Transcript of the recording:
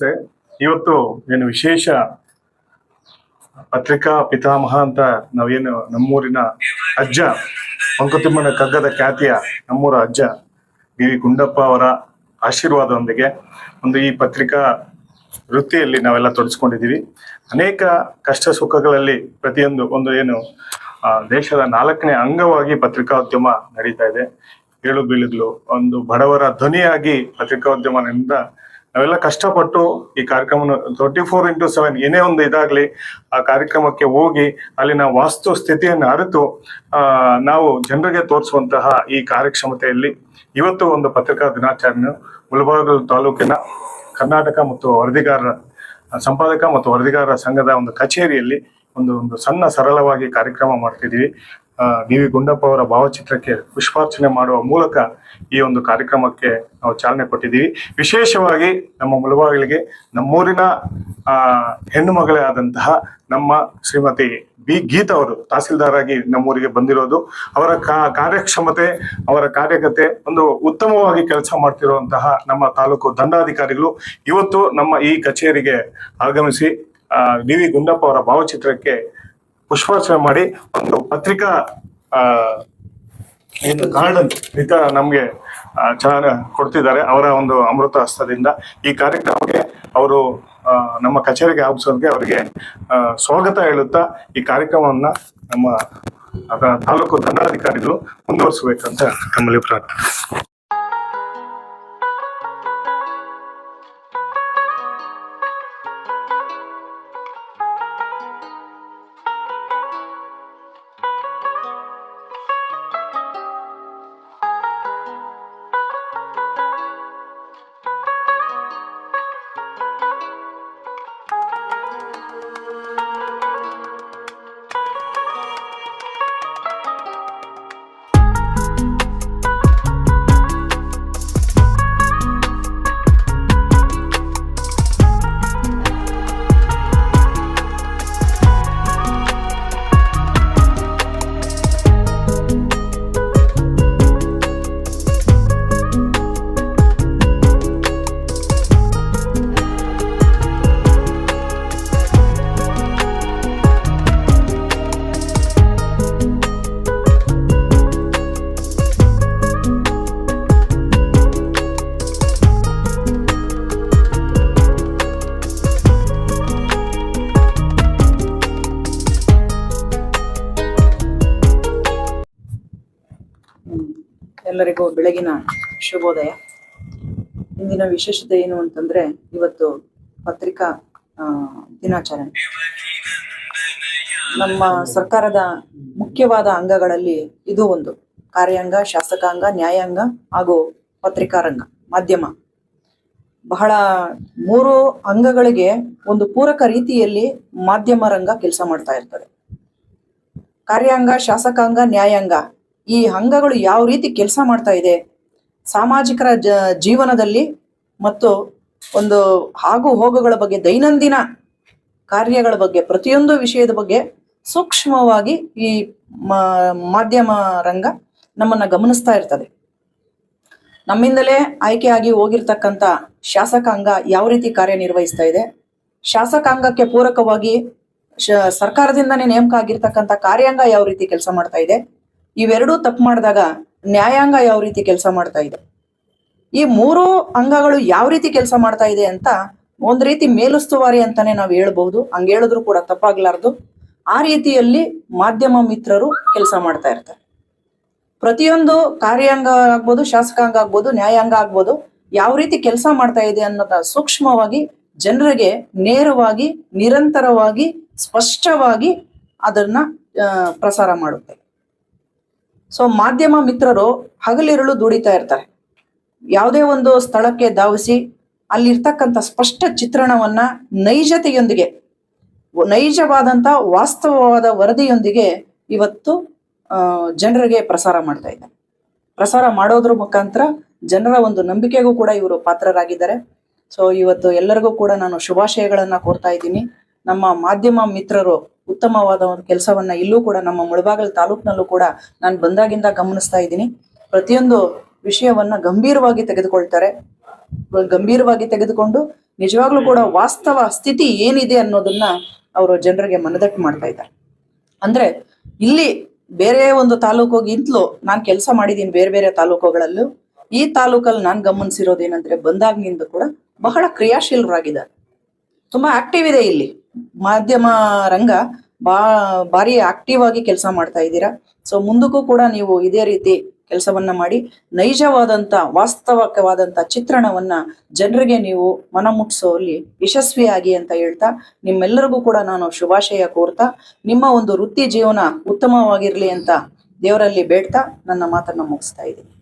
ನಮಸ್ತೆ ಇವತ್ತು ಏನು ವಿಶೇಷ ಪತ್ರಿಕಾ ಪಿತಾಮಹ ಅಂತ ನಾವೇನು ನಮ್ಮೂರಿನ ಅಜ್ಜ ಮಂಕುತಿಮ್ಮನ ಕಗ್ಗದ ಖ್ಯಾತಿಯ ನಮ್ಮೂರ ಅಜ್ಜ ಬಿ ವಿ. ಗುಂಡಪ್ಪ ಅವರ ಆಶೀರ್ವಾದದೊಂದಿಗೆ ಒಂದು ಈ ಪತ್ರಿಕಾ ವೃತ್ತಿಯಲ್ಲಿ ನಾವೆಲ್ಲ ತೊಡಸ್ಕೊಂಡಿದ್ದೀವಿ. ಅನೇಕ ಕಷ್ಟ ಸುಖಗಳಲ್ಲಿ ಪ್ರತಿಯೊಂದು ಒಂದು ಏನು ದೇಶದ ನಾಲ್ಕನೇ ಅಂಗವಾಗಿ ಪತ್ರಿಕಾದ್ಯಮ ನಡೀತಾ ಇದೆ. ಏಳು ಬೀಳುಗಳು ಒಂದು ಬಡವರ ಧ್ವನಿಯಾಗಿ ಪತ್ರಿಕೋದ್ಯಮದಿಂದ ನಾವೆಲ್ಲ ಕಷ್ಟಪಟ್ಟು ಈ ಕಾರ್ಯಕ್ರಮ ಟ್ವೆಂಟಿ ಫೋರ್ ಇಂಟು ಸೆವೆನ್ ಏನೇ ಒಂದು ಇದಾಗಲಿ ಆ ಕಾರ್ಯಕ್ರಮಕ್ಕೆ ಹೋಗಿ ಅಲ್ಲಿನ ವಾಸ್ತು ಸ್ಥಿತಿಯನ್ನು ಅರಿತು ನಾವು ಜನರಿಗೆ ತೋರಿಸುವಂತಹ ಈ ಕಾರ್ಯಕ್ಷಮತೆಯಲ್ಲಿ ಇವತ್ತು ಒಂದು ಪತ್ರಿಕಾ ದಿನಾಚರಣೆ ಮುಳಬಾಗಿಲು ತಾಲೂಕಿನ ಕರ್ನಾಟಕ ಮತ್ತು ವರದಿಗಾರರ, ಸಂಪಾದಕ ಮತ್ತು ವರದಿಗಾರರ ಸಂಘದ ಒಂದು ಕಚೇರಿಯಲ್ಲಿ ಒಂದು ಒಂದು ಸಣ್ಣ ಸರಳವಾಗಿ ಕಾರ್ಯಕ್ರಮ ಮಾಡ್ತಿದ್ದೀವಿ. ಡಿ ವಿ ಗುಂಡಪ್ಪ ಅವರ ಭಾವಚಿತ್ರಕ್ಕೆ ಪುಷ್ಪಾರ್ಚನೆ ಮಾಡುವ ಮೂಲಕ ಈ ಒಂದು ಕಾರ್ಯಕ್ರಮಕ್ಕೆ ನಾವು ಚಾಲನೆ ಕೊಟ್ಟಿದ್ದೀವಿ. ವಿಶೇಷವಾಗಿ ನಮ್ಮ ಮುಳುಬಾಗಿಲಿಗೆ ನಮ್ಮೂರಿನ ಹೆಣ್ಣು ಮಗಳೇ ಆದಂತಹ ನಮ್ಮ ಶ್ರೀಮತಿ ಬಿ ಗೀತಾ ಅವರು ತಹಸೀಲ್ದಾರ್ ಆಗಿ ನಮ್ಮೂರಿಗೆ ಬಂದಿರೋದು. ಅವರ ಕಾರ್ಯಕ್ಷಮತೆ, ಅವರ ಕಾರ್ಯಕತೆ ಒಂದು ಉತ್ತಮವಾಗಿ ಕೆಲಸ ಮಾಡ್ತಿರುವಂತಹ ನಮ್ಮ ತಾಲೂಕು ದಂಡಾಧಿಕಾರಿಗಳು ಇವತ್ತು ನಮ್ಮ ಈ ಕಚೇರಿಗೆ ಆಗಮಿಸಿ ಡಿ ವಿ ಗುಂಡಪ್ಪ ಅವರ ಭಾವಚಿತ್ರಕ್ಕೆ ಪುಷ್ಪಾರ್ಚನೆ ಮಾಡಿ ಒಂದು ಪತ್ರಿಕಾ, ಆ ಏನು ಗಾರ್ಡನ್ ಇತ ನಮ್ಗೆ ಚೆನ್ನಾಗಿ ಕೊಡ್ತಿದ್ದಾರೆ ಅವರ ಒಂದು ಅಮೃತ ಹಸ್ತದಿಂದ. ಈ ಕಾರ್ಯಕ್ರಮಕ್ಕೆ ಅವರು ನಮ್ಮ ಕಚೇರಿಗೆ ಆಗಿಸೋದಕ್ಕೆ ಅವರಿಗೆ ಸ್ವಾಗತ ಹೇಳುತ್ತಾ ಈ ಕಾರ್ಯಕ್ರಮವನ್ನ ನಮ್ಮ ತಾಲೂಕು ದಂಡಾಧಿಕಾರಿಗಳು ಮುಂದುವರಿಸಬೇಕಂತ ನಮ್ಮಲ್ಲಿ ಪ್ರಾರ್ಥನೆ. ಎಲ್ಲರಿಗೂ ಬೆಳಗಿನ ಶುಭೋದಯ. ಇಂದಿನ ವಿಶೇಷತೆ ಏನು ಅಂತಂದ್ರೆ, ಇವತ್ತು ಪತ್ರಿಕಾ ದಿನಾಚರಣೆ. ನಮ್ಮ ಸರ್ಕಾರದ ಮುಖ್ಯವಾದ ಅಂಗಗಳಲ್ಲಿ ಇದು ಒಂದು. ಕಾರ್ಯಾಂಗ, ಶಾಸಕಾಂಗ, ನ್ಯಾಯಾಂಗ ಹಾಗೂ ಪತ್ರಿಕಾರಂಗ, ಮಾಧ್ಯಮ. ಬಹಳ ಮೂರು ಅಂಗಗಳಿಗೆ ಒಂದು ಪೂರಕ ರೀತಿಯಲ್ಲಿ ಮಾಧ್ಯಮ ರಂಗ ಕೆಲಸ ಮಾಡ್ತಾ ಇರ್ತದೆ. ಕಾರ್ಯಾಂಗ, ಶಾಸಕಾಂಗ, ನ್ಯಾಯಾಂಗ ಈ ಅಂಗಗಳು ಯಾವ ರೀತಿ ಕೆಲಸ ಮಾಡ್ತಾ ಇದೆ? ಸಾಮಾಜಿಕರ ಜೀವನದಲ್ಲಿ ಮತ್ತು ಒಂದು ಆಗು ಹೋಗುಗಳ ಬಗ್ಗೆ, ದೈನಂದಿನ ಕಾರ್ಯಗಳ ಬಗ್ಗೆ, ಪ್ರತಿಯೊಂದು ವಿಷಯದ ಬಗ್ಗೆ ಸೂಕ್ಷ್ಮವಾಗಿ ಈ ಮಾಧ್ಯಮ ರಂಗ ನಮ್ಮನ್ನ ಗಮನಿಸ್ತಾ ಇರ್ತದೆ. ನಮ್ಮಿಂದಲೇ ಆಯ್ಕೆಯಾಗಿ ಹೋಗಿರ್ತಕ್ಕಂಥ ಶಾಸಕಾಂಗ ಯಾವ ರೀತಿ ಕಾರ್ಯನಿರ್ವಹಿಸ್ತಾ ಇದೆ? ಶಾಸಕಾಂಗಕ್ಕೆ ಪೂರಕವಾಗಿ ಸರ್ಕಾರದಿಂದನೇ ನೇಮಕ ಆಗಿರ್ತಕ್ಕಂಥ ಕಾರ್ಯಾಂಗ ಯಾವ ರೀತಿ ಕೆಲಸ ಮಾಡ್ತಾ ಇದೆ? ಇವೆರಡೂ ತಪ್ಪು ಮಾಡಿದಾಗ ನ್ಯಾಯಾಂಗ ಯಾವ ರೀತಿ ಕೆಲಸ ಮಾಡ್ತಾ ಇದೆ? ಈ ಮೂರು ಅಂಗಗಳು ಯಾವ ರೀತಿ ಕೆಲಸ ಮಾಡ್ತಾ ಇದೆ ಅಂತ ಒಂದು ರೀತಿ ಮೇಲುಸ್ತುವಾರಿ ಅಂತಾನೆ ನಾವು ಹೇಳ್ಬಹುದು ಹಂಗ ಹೇಳಿದ್ರು ಕೂಡ ತಪ್ಪಾಗ್ಲಾರ್ದು. ಆ ರೀತಿಯಲ್ಲಿ ಮಾಧ್ಯಮ ಮಿತ್ರರು ಕೆಲಸ ಮಾಡ್ತಾ ಇರ್ತಾರೆ. ಪ್ರತಿಯೊಂದು ಕಾರ್ಯಾಂಗ ಆಗ್ಬೋದು, ಶಾಸಕಾಂಗ ಆಗ್ಬೋದು, ನ್ಯಾಯಾಂಗ ಆಗ್ಬೋದು ಯಾವ ರೀತಿ ಕೆಲಸ ಮಾಡ್ತಾ ಇದೆ ಅನ್ನೋದ ಸೂಕ್ಷ್ಮವಾಗಿ ಜನರಿಗೆ ನೇರವಾಗಿ, ನಿರಂತರವಾಗಿ, ಸ್ಪಷ್ಟವಾಗಿ ಅದನ್ನ ಪ್ರಸಾರ ಮಾಡುತ್ತೆ. ಸೊ ಮಾಧ್ಯಮ ಮಿತ್ರರು ಹಗಲಿರುಳು ದುಡಿತಾ ಇರ್ತಾರೆ. ಯಾವುದೇ ಒಂದು ಸ್ಥಳಕ್ಕೆ ಧಾವಿಸಿ ಅಲ್ಲಿರ್ತಕ್ಕಂಥ ಸ್ಪಷ್ಟ ಚಿತ್ರಣವನ್ನ ನೈಜತೆಯೊಂದಿಗೆ ನೈಜವಾದಂತ ವಾಸ್ತವವಾದ ವರದಿಯೊಂದಿಗೆ ಇವತ್ತು ಜನರಿಗೆ ಪ್ರಸಾರ ಮಾಡ್ತಾ ಇದ್ದಾರೆ. ಪ್ರಸಾರ ಮಾಡೋದ್ರ ಮುಖಾಂತರ ಜನರ ಒಂದು ನಂಬಿಕೆಗೂ ಕೂಡ ಇವರು ಪಾತ್ರರಾಗಿದ್ದಾರೆ. ಸೊ ಇವತ್ತು ಎಲ್ಲರಿಗೂ ಕೂಡ ನಾನು ಶುಭಾಶಯಗಳನ್ನು ಕೋರ್ತಾ ಇದ್ದೀನಿ. ನಮ್ಮ ಮಾಧ್ಯಮ ಮಿತ್ರರು ಉತ್ತಮವಾದ ಒಂದು ಕೆಲಸವನ್ನ ಇಲ್ಲೂ ಕೂಡ ನಮ್ಮ ಮುಳಬಾಗಲ್ ತಾಲೂಕ್ನಲ್ಲೂ ಕೂಡ ನಾನು ಬಂದಾಗಿಂದ ಗಮನಿಸ್ತಾ ಇದ್ದೀನಿ. ಪ್ರತಿಯೊಂದು ವಿಷಯವನ್ನ ಗಂಭೀರವಾಗಿ ತೆಗೆದುಕೊಳ್ತಾರೆ. ಗಂಭೀರವಾಗಿ ತೆಗೆದುಕೊಂಡು ನಿಜವಾಗ್ಲೂ ಕೂಡ ವಾಸ್ತವ ಸ್ಥಿತಿ ಏನಿದೆ ಅನ್ನೋದನ್ನ ಅವರು ಜನರಿಗೆ ಮನದಟ್ಟು ಮಾಡ್ತಾ ಇದ್ದಾರೆ. ಅಂದ್ರೆ ಇಲ್ಲಿ ಬೇರೆ ಒಂದು ತಾಲೂಕುಗಿಂತಲೂ ನಾನು ಕೆಲಸ ಮಾಡಿದ್ದೀನಿ ಬೇರೆ ಬೇರೆ ತಾಲೂಕುಗಳಲ್ಲೂ. ಈ ತಾಲೂಕಲ್ಲಿ ನಾನು ಗಮನಿಸಿರೋದೇನಂದ್ರೆ ಬಂದಾಗಿನಿಂದ ಕೂಡ ಬಹಳ ಕ್ರಿಯಾಶೀಲರಾಗಿದ್ದಾರೆ. ತುಂಬಾ ಆಕ್ಟಿವ್ ಇದೆ ಇಲ್ಲಿ. ಮಾಧ್ಯಮ ರಂಗ ಬಾ, ಭಾರಿ ಆಕ್ಟಿವ್ ಆಗಿ ಕೆಲಸ ಮಾಡ್ತಾ ಇದ್ದೀರಾ. ಸೊ ಮುಂದಕ್ಕೂ ಕೂಡ ನೀವು ಇದೇ ರೀತಿ ಕೆಲಸವನ್ನ ಮಾಡಿ, ನೈಜವಾದಂತ, ವಾಸ್ತವಕವಾದಂತ ಚಿತ್ರಣವನ್ನ ಜನರಿಗೆ ನೀವು ಮನ ಮುಟ್ಟಿಸೋಲ್ಲಿ ಯಶಸ್ವಿಯಾಗಿ ಅಂತ ಹೇಳ್ತಾ, ನಿಮ್ಮೆಲ್ಲರಿಗೂ ಕೂಡ ನಾನು ಶುಭಾಶಯ ಕೋರ್ತಾ, ನಿಮ್ಮ ಒಂದು ವೃತ್ತಿ ಜೀವನ ಉತ್ತಮವಾಗಿರ್ಲಿ ಅಂತ ದೇವರಲ್ಲಿ ಬೇಡ್ತಾ ನನ್ನ ಮಾತನ್ನ ಮುಗಿಸ್ತಾ ಇದ್ದೀನಿ.